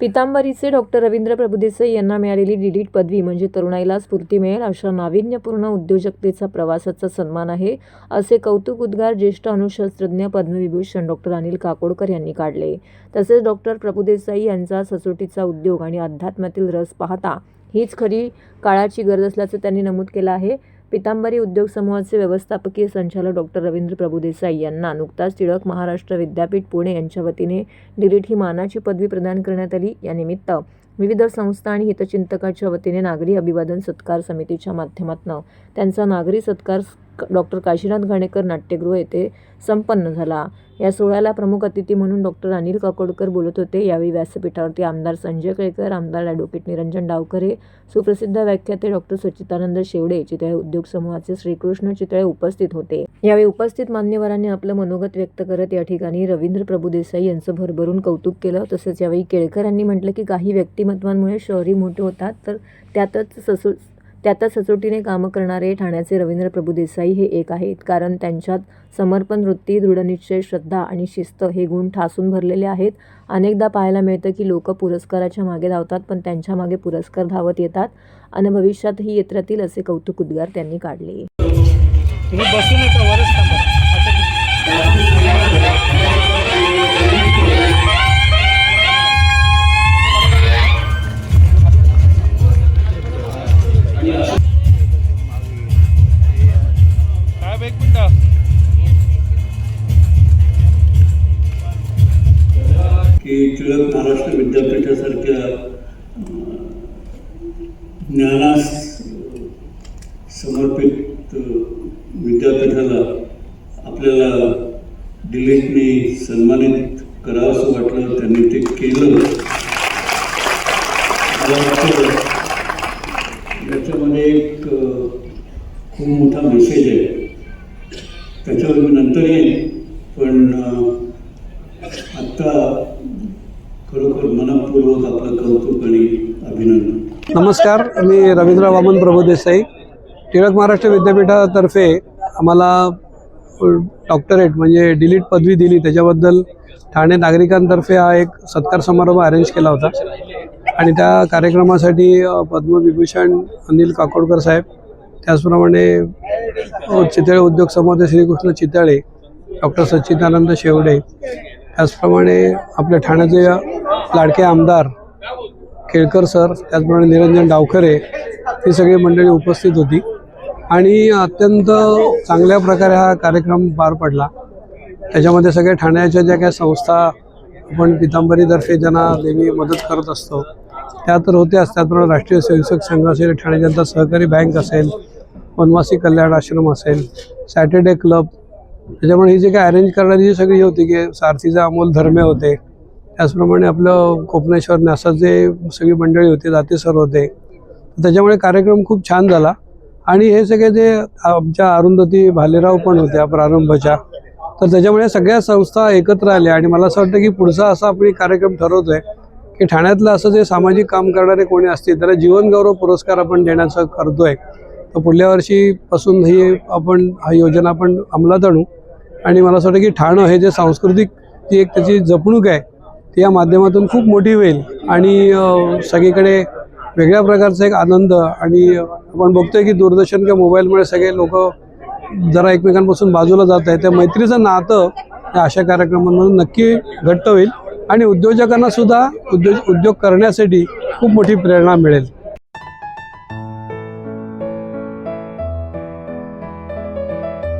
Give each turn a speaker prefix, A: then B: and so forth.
A: पितांबरीचे doctor Ravindra Prabhudesai यांना मिळालेली delete पदवी म्हणजे तरुणाईला स्फूर्ती मिळेल अशा नाविन्यपूर्ण उद्योजकतेचा प्रवासाचा सन्मान आहे असे कौतुक उद्गार ज्येष्ठ अणुशास्त्रज्ञ पद्मविभूषण डॉक्टर अनिल काकोडकर यांनी काढले. तसेच डॉक्टर प्रभुदेसाई यांचा सचोटीचा उद्योग आणि अध्यात्मातील रस पाहता हीच खरी काळाची गरज असल्याचं त्यांनी नमूद केलं आहे. पितांबरी उद्योग समूहाचे व्यवस्थापकीय संचालक डॉक्टर रवींद्र प्रभुदेसाई यांना नुकताच टिळक महाराष्ट्र विद्यापीठ पुणे यांच्या वतीने डिलीट ही मानाची पदवी प्रदान करण्यात आली. यानिमित्त विविध संस्था आणि हितचिंतकाच्या वतीने नागरी अभिवादन सत्कार समितीच्या माध्यमातून त्यांचा नागरी सत्कार डॉक्टर काशीनाथ घाणेकर नाट्यगृह येथे संपन्न झाला. या सोहळ्याला प्रमुख अतिथी म्हणून डॉक्टर अनिल काकोडकर बोलत होते. यावेळी व्यासपीठावरती आमदार संजय केळकर आमदार ॲडव्होकेट निरंजन डावकरे सुप्रसिद्ध व्याख्याते डॉक्टर सचितानंद शेवडे चितळे उद्योग समूहाचे श्रीकृष्ण चितळे उपस्थित होते. यावेळी उपस्थित मान्यवरांनी आपलं मनोगत व्यक्त करत या ठिकाणी रवींद्र प्रभू देसाई यांचं भरभरून कौतुक केलं. तसंच यावेळी केळकर यांनी म्हटलं की काही व्यक्तिमत्वांमुळे शहरी मोठे होतात तर त्यातच ससू त्यातच सचोटीने कामं करणारे ठाण्याचे रवींद्र प्रभुदेसाई हे एक आहेत. कारण त्यांच्यात समर्पण वृत्ती दृढनिश्चय श्रद्धा आणि शिस्त हे गुण ठासून भरलेले आहेत. अनेकदा पाहायला मिळतं की लोक पुरस्काराच्या मागे धावतात पण त्यांच्या मागे पुरस्कार धावत येतात आणि भविष्यातही येत राहतील असे कौतुक उद्गार त्यांनी काढले.
B: की टिळक महाराष्ट्र विद्यापीठासारख्या ज्ञानास समर्पित विद्यापीठाला आपल्याला डिलीटने सन्मानित करावंसं वाटलं त्यांनी ते केलं. याच्यामध्ये एक खूप मोठा मेसेज आहे. त्याच्यावर मी नंतर येईन पण आत्ता मनपूर्वक आपलं कौतुक आणि अभिनंदन.
C: नमस्कार मी रवींद्र वामन प्रभुदेसाई टिळक महाराष्ट्र विद्यापीठातर्फे आम्हाला डॉक्टरेट म्हणजे डिलीट पदवी दिली. त्याच्याबद्दल ठाणे नागरिकांतर्फे हा एक सत्कार समारंभ अरेंज केला होता. आणि त्या कार्यक्रमासाठी पद्मविभूषण अनिल काकोडकर साहेब त्याचप्रमाणे चितळे उद्योग समूहाचे श्रीकृष्ण चितळे डॉक्टर सच्चिदानंद शेवडे त्याचप्रमाणे आपल्या ठाण्याचे लाडके आमदार केळकर सर त्याचप्रमाणे निरंजन डावखरे ही सगळी मंडळी उपस्थित होती. आणि अत्यंत चांगल्या प्रकारे हा कार्यक्रम पार पडला. त्याच्यामध्ये सगळ्या ठाण्याच्या ज्या काही संस्था आपण पितांबरीतर्फे ज्यांना नेहमी मदत करत असतो त्या तर होत्याच. त्याचप्रमाणे राष्ट्रीय स्वयंसेवक संघ असेल ठाणे जनता सहकारी बँक असेल वनवासी कल्याण आश्रम असेल सॅटर्डे क्लब. त्याच्यामुळे ही जी काही अरेंज करणारी जी सगळी होती की सारथीचा अमोल धर्मे होते त्याचप्रमाणे आपलं कोपनेश्वर न्यासाचे सगळी मंडळी होती जाते सर होते त्याच्यामुळे कार्यक्रम खूप छान झाला. आणि हे सगळे जे आमच्या अरुंधती भालेराव पण होत्या प्रारंभच्या तर त्याच्यामुळे सगळ्या संस्था एकत्र आल्या आणि मला असं वाटतं की पुढचा असा आपण कार्यक्रम कार्यक्रम ठरवतोय की ठाण्यातलं असं जे सामाजिक काम करणारे कोणी असतील त्याला जीवनगौरव पुरस्कार आपण देण्याचं करतोय. तर पुढल्या वर्षीपासून ही आपण हा योजना आपण अंमलात आणू. आणि मला असं वाटतं की ठाणं हे जे सांस्कृतिक ती एक त्याची जपणूक आहे या माध्यमातून खूप मोठी होईल. आणि सगळीकडे वेगळ्या प्रकारचा एक आनंद आणि आपण बघतोय की दूरदर्शन किंवा मोबाईलमुळे सगळे लोक जरा एकमेकांपासून बाजूला जात आहे त्या मैत्रीचं नातं या अशा कार्यक्रमांमधून नक्की घट्ट होईल आणि उद्योजकांना सुद्धा उद्योग करण्यासाठी खूप मोठी प्रेरणा मिळेल.